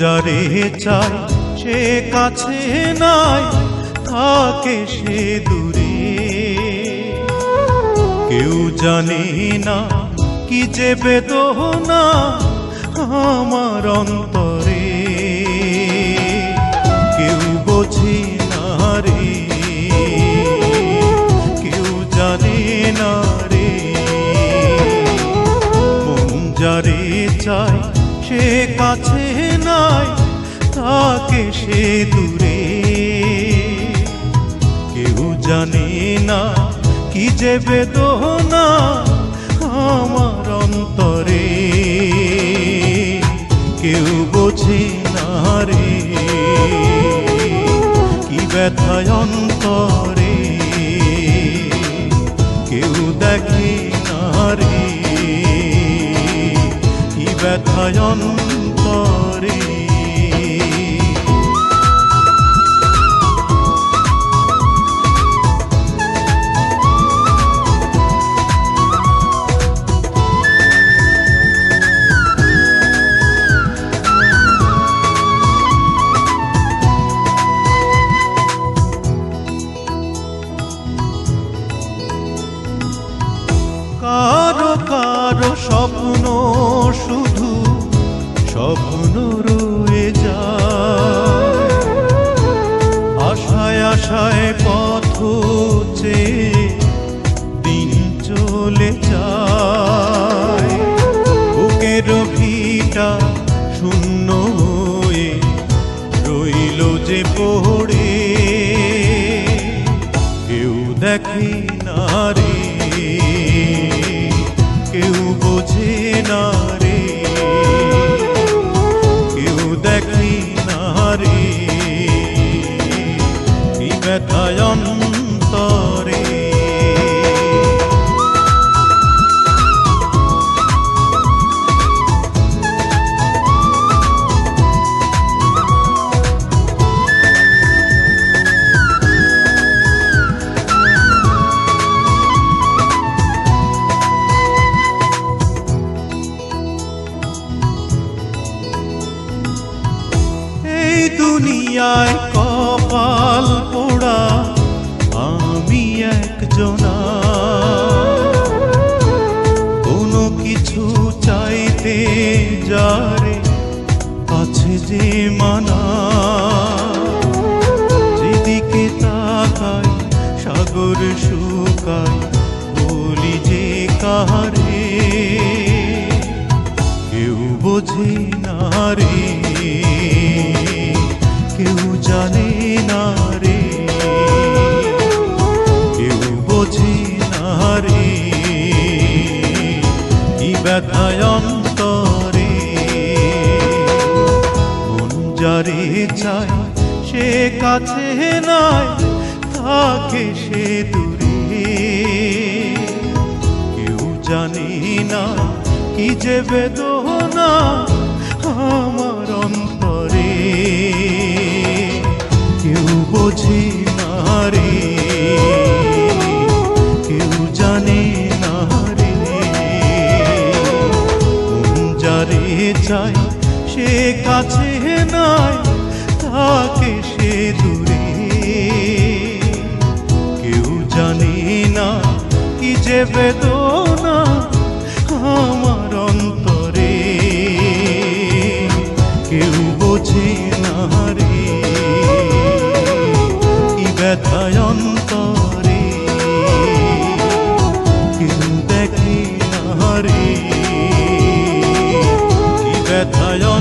যারে চাই, সে কাছে নাই, থাকে সে দূরে। কেউ জানে না কি যে বেদনা আমার অন্তরে। কেউ বোঝে না রে, কেউ জানে না রে। মন যারে চাই সে কাছে নাই, তাকে সে দূরে। কেউ জানে না কি যে বেদনা আমার অন্তরে। কেউ বোঝে না রে, কি ব্যথায় অন্তরে। ব্যথায় অন্তরে কারও কারও স্বপ্ন স্বপ্ন রয়ে যায়। আশায় আশায় পথ চেয়ে দিন চলে যায়। বুকের ভিটা শূন্য হয়ে রইল যে পড়ে। কেউ দেখে না রে দুনিয়ায় কপাল পোড়া, আমি একজনা। কোনো কিছু চাইতে যারে আছে যে মানা। যেদিকে তাকাই, সাগর শুকাই, বলি যে কাহারে, কেউ বোঝে না রে। ব্যথায় অন্তরে যারে চায়, সে কাছে নাই, থাকে সে দূরে। কেউ জানি না কি যে বেদনা চাই সে কাছে নাই, তাকে সে দূরে। কেউ জানে না কি যে বেদনা আমার অন্তরে। কেউ বোঝে না রে, কি ব্যথায় ব্যথায় অন্তরে